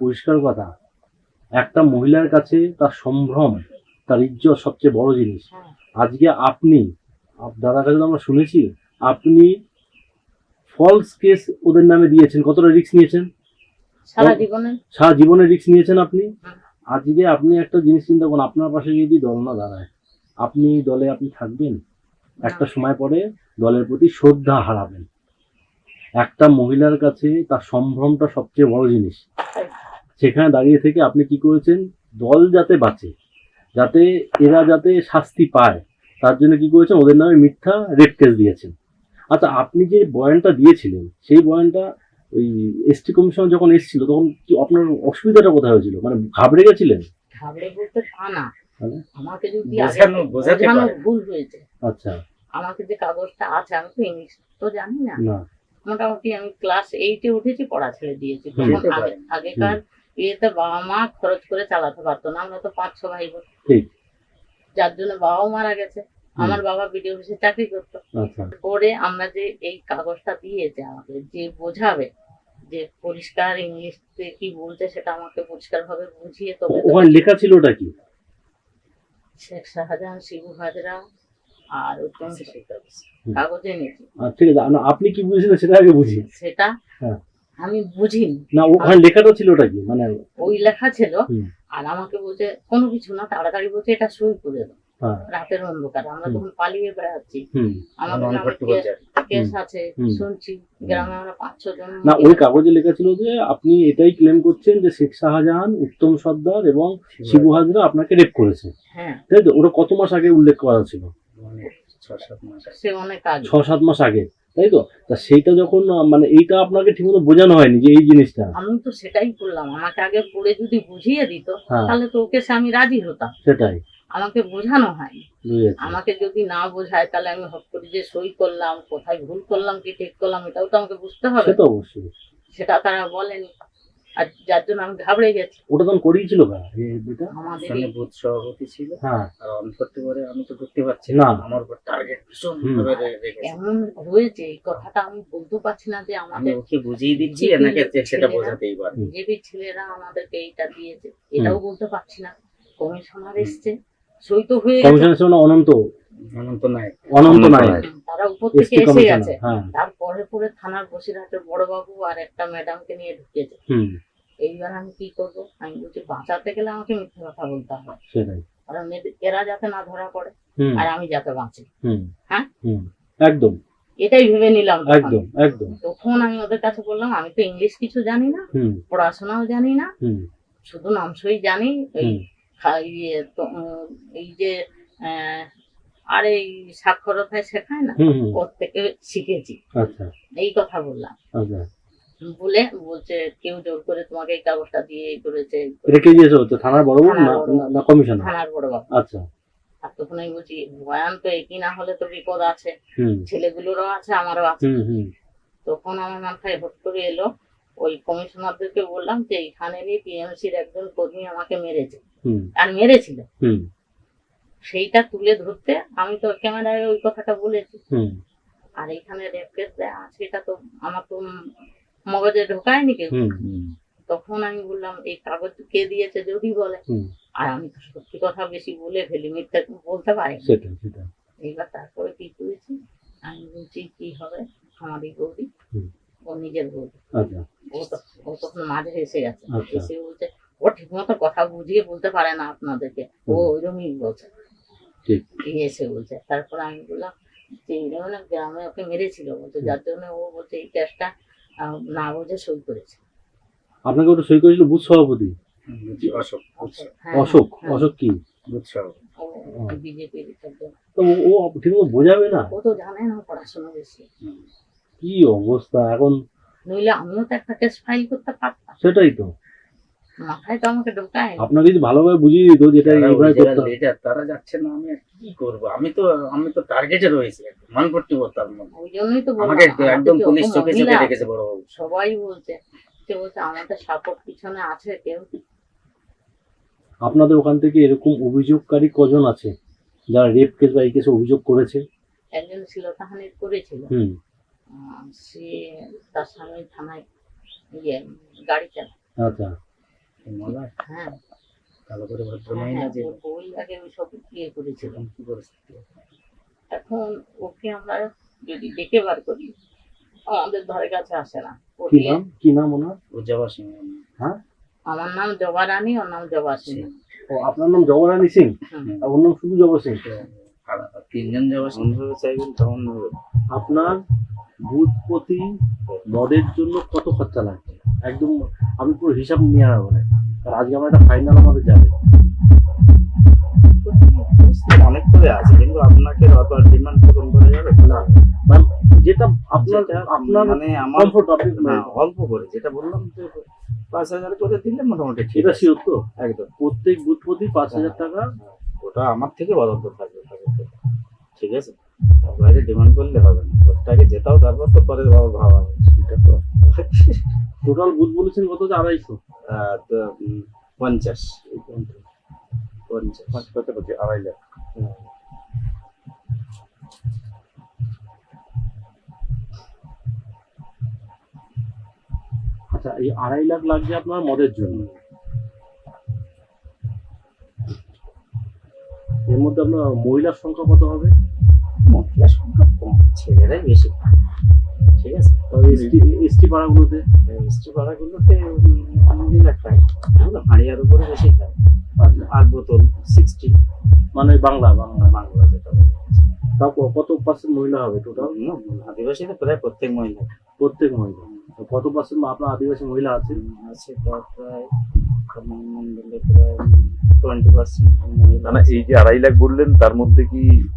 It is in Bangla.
পরিষ্কার কথা একটা মহিলার কাছে তার সম্ভ্রম তার ইজ্জত সবচেয়ে বড় জিনিস। হ্যাঁ। আজকে আপনি দাদার কাছে আমরা শুনেছি আপনি ফলস কেস ওদের নামে দিয়েছেন কতটা রিস্ক নিয়েছেন? সারা জীবনে। সারা জীবনে রিস্ক নিয়েছেন আপনি? আজকে আপনি একটা জিনিস চিন্তা করুন আপনার পাশে যদি দল না দাঁড়ায় আপনি দলে আপনি থাকবেন একটা সময় পরে দলের প্রতি শ্রদ্ধা হারাবেন। একটা মহিলার কাছে তার সম্ভ্রমটা সবচেয়ে বড় জিনিস। সেখানে দাঁড়িয়ে থেকে আপনি কি করেছেন? দল যাতে বাঁচে যাতে এরা যাতে শাস্তি পায় তার জন্য কি করেছেন? ওদের নামে মিথ্যা রেপ কেস দিয়েছেন। আচ্ছা আপনি যে বয়ানটা দিয়েছিলেন সেই বয়ানটা ওই এসটি কমিশন যখন এসেছিল তখন কি আপনার অসুবিধাটা কোথায় হয়েছিল? মানে ঘাবড়ে গেছিলেন? ঘাবড়ে বলতে তা না। আমাকে যদি বোঝানো-। ভুল হয়েছে। আচ্ছা। আমাকে যে কাগজটা আছে আমি তো ইংলিশ তো জানি না। না। মোটামুটি আমি ক্লাস এইটে উঠেছি পড়া ছেড়ে দিয়েছি। তখন। আগেকার ইয়েতে বাবা মা খরচ করে চালাতে পারতো না আমরা তো পাঁচ ছ ভাই বোন। যার জন্য বাবাও মারা গেছে। আমার বাবা বিডিও অফিসে চাকরি করতো। আচ্ছা। করে আমরা যে এই কাগজটা দিয়েছে আমাকে যে বোঝাবে যে পরিষ্কার ইংলিশে কি বলছে সেটা আমাকে পরিষ্কার ভাবে বুঝিয়ে তবে ওখানে লেখা ছিল ওটা কি? শেখ শাহজাহান শিবু হাজরা আর উত্তম কাগজে আচ্ছা, ঠিক আছে আপনি কি বুঝেছিলেন সেটা আগে বুঝি। সেটা হ্যাঁ। আমি বুঝিনি। না ওখানে লেখাটা ছিল ওটা কি? মানে ওই লেখা ছিল আর আমাকে বলছে কোনো কিছু না তাড়াতাড়ি বলছে এটা সই করে দাও। হ্যাঁ। রাতের অন্ধকার আমরা। তখন পালিয়ে বেড়াচ্ছি আমাদের কেস আছে শুনছি গ্রামে আমরা পাঁচ ছ জন না ওই কাগজে লেখা ছিল যে আপনি এটাই ক্লেম করছেন যে শেখ শাহজাহান উত্তম সর্দার এবং শিবু হাজরা। আপনাকে রেপ করেছে। হ্যাঁ। তাই তো? ওটা কত মাস আগে উল্লেখ করা ছিল? ছ সাত মাস আগে। সে অনেক আগে। ছ সাত মাস আগে তাই তো? তা সেইটা যখন মানে এইটা আপনাকে ঠিকমতো বোঝানো হয়নি যে এই জিনিসটা। আমি তো সেটাই করলাম। আমাকে আগে পড়ে যদি বুঝিয়ে দিত হ্যাঁ। তাহলে তো ওকে সে আমি রাজি হতাম। সেটাই। আমাকে বোঝানো হয়নি। আমাকে যদি না বোঝায় তাহলে আমি হট করে যে সই করলাম কোথায় ভুল করলাম কি ঠিক করলাম এটাও তো আমাকে বুঝতে হবে। সে তো অবশ্যই। সেটা তারা বলেনি। আর যার জন্য আমি ঘাবড়ে গেছি। ওটা তখন করিয়েছিল কা এই দুটা আমাদের এই- বুথ সভাপতি ছিল। হ্যাঁ। আর অন করতে পারে আমি তো ঢুকতে পারছি না। আমার উপর টার্গেট ভীষণ হুম। ভাবে রে- রেখেছে। এমন হয়েছে এই কথাটা আমি বলতে পারছি না যে আমাদের ওকে বুঝিয়ে দিচ্ছি এনাকে সেটা ছেলেরা- বোঝাতেই পারে বিজেপি ছেলেরা আমাদেরকে এইটা দিয়েছে এটাও বলতে পারছি না। কমিশনার এসছে সই তো হয়ে গেছে। কমিশনের ছিল না অনন্ত। অনন্ত নায়ক। অনন্ত নায়ক। তারা উপর থেকে এসে গেছে। হ্যাঁ। তারপরে পরে থানার বসিরহাটের বড়বাবু আর একটা ম্যাডামকে নিয়ে ঢুকেছে। হুম। এইবার আমি কি করব? আমি বলছি বাঁচাতে গেলে আমাকে মিথ্যে কথা বলতে হবে। সেটাই। কারণ এরা যাতে না ধরা পড়ে আর আমি যাতে বাঁচি। হ্যাঁ? একদম। এটাই ভেবে নিলাম তখন। একদম একদম। তখন আমি ওদের কাছে বললাম আমি তো ইংলিশ কিছু জানি না পড়াশোনাও জানি না শুধু নামসই জানি। এই ইয়ে তো- এই যে আহ, আর এই সাক্ষরতায় শেখায় না? ওর থেকে শিখেছি। আচ্ছা। এই কথা বললাম। আচ্ছা। বলে বলছে কেউ জোর করে তোমাকে এই কাগজটা দিয়ে করেছে। এটা দিয়েছে? হচ্ছে থানার বড় বাবু না থানার না কমিশনার? থানার বড় বাবু। আচ্ছা। আর তখন আমি বলছি বয়ান তো একই না হলে তো বিপদ আছে। ছেলেগুলোরও আছে আমারও আছে। তখন আমার মাথায় হট করে এলো। ওই কমিশনারদেরকে বললাম যে এখানেরই টিএমসির একজন কর্মী আমাকে মেরেছে। আর মেরেছিল। হুম। সেইটা তুলে ধরতে আমি তো ক্যামেরায় ওই কথাটা বলেছি। আর এখানে রেপ কেস এটা তো আমার তো মগজে ঢোকায়নি কেউ। তখন আমি বললাম এই কাগজ কে দিয়েছে যদি বলে? আর আমি তো সত্যি কথা বেশি বলে ফেলি মিথ্যা বলতে পারি এইবার তারপরে কি করেছি? আমি বলছি কি হবে? আমারই বৌদি। হুম। ও নিজের বৌদি। আচ্ছা। ও তখন মাঝে এসে গেছে। আচ্ছা। এসে বলছে ও ঠিক মতো কথা বুঝিয়ে বলতে পারে না আপনাদেরকে। ও। ওইরকমই বলছে। এসে বলছে। তারপরে আমি বললাম যে গ্রামে ওকে মেরেছিল। বলছে যার জন্য ও বলছে এই আহ, না বুঝে সই করেছে। আপনাকে ওটা সই করেছিল বুথ সভাপতি? অশোক হ্যাঁ, অশোক হ্যাঁ, অশোক কি? বুথ সভাপতি। ও বিজেপির তো ও- ও বোঝাবে না? ও তো জানে না পড়াশোনা বেশি। হুম। কি অবস্থা এখন নইলে আমিও তো একটা কেস ফাইল করতে পারতাম। সেটাই তো। মাথায় তো আমাকে ঢোকায় আপনাকে যদি ভালোভাবে বুঝিয়ে দিত যেটা এইভাবে করতে হবে। তারা যাচ্ছে না আমি কি করব? আমি তো আমি তো টার্গেটে রয়েছি মানপট্টি তার মধ্যে। ওই জন্যই তো আমাকে একদম পুলিশ চোখে চোখে রেখেছে বড় বাবু। সবাই বলছে সে বলছে আমাদের সাপোর্ট পিছনে আছে কেউ। আপনাদের ওখান থেকে এরকম অভিযোগকারী কজন আছে? যারা রেপ কেস বা এই কেসে অভিযোগ করেছে? একজন ছিল তাহানির করেছিল। হুম। সে তার স্বামী থানায় ইয়ে গাড়ি চালায়। আচ্ছা। হিমালয় হ্যাঁ। কালো করে ভদ্র হ্যাঁ, মহিলা যে ওইসব ইয়ে করেছিল কি পরিস্থিতি? এখন ওকে আমরা যদি দেখে বার করি আমাদের ধারে কাছে আসে না। কি নাম? কি নাম ওনার? উজ্জাবা সিং আমার নাম জবা রানী ওর নাম জবা সিং। ও আপনার নাম জগরানী সিং। আর ওর নাম শুধু জব সিং? তিনজন সিং। চাইবেন তখন আপনার বুথ প্রতি মদের জন্য কত খরচা লাগবে একদম আমি পুরো হিসাব নিয়ে হবে আর আজকে আমার একটা ফাইনাল আমাদের যাবে। অনেক করে আছে কিন্তু আপনাকে অত ডিমান্ড পূরণ করা যাবে? না যেটা আপনার আপনার মানে আমার কমফোর্ট আপনি না, অল্প করে যেটা বললাম যে পাঁচ হাজার করে দিলে মোটামুটি ঠিক এটা আছে। শিওর তো? একদম। প্রত্যেক বুথ প্রতি পাঁচ হাজার টাকা। ওটা আমার থেকে বরাদ্দ থাকবে। ঠিক আছে? বাইরে ডিমান্ড করলে হবে না। ওটাকে যেতাও তারপর তো পরে ভাবা ভাবা হবে। সেটা তো টোটাল বুথ বলেছেন কত? যে আড়াইশো। পঞ্চাশ পঞ্চাশ। কত আড়াই লাখ। আচ্ছা এই আড়াই লাখ লাগছে আপনার মদের জন্য। এর মধ্যে আপনার মহিলার সংখ্যা কত হবে? মহিলার সংখ্যা কম ছেলেরাই বেশি। ঠিক আছে? ST ST পাড়াগুলোতে? পাড়াগুলোতে উম, খায় এগুলো হাঁড়িয়ার উপরে বেশি খায়। আচ্ছা। আর বোতল সিক্সটি মানে বাংলা বাংলা। বাংলা যেটা ক- কত পার্সেন্ট মহিলা হবে টোটাল আদিবাসীতে প্রায় প্রত্যেক মহিলা। প্রত্যেক মহিলা। কত পার্সেন্ট আপনার আদিবাসী মহিলা আছে? আছে প্রায় মন্ডলে প্রায় টোয়েন্টি পার্সেন্ট মহিলা না না এই যে আড়াই লাখ বললেন তার মধ্যে কি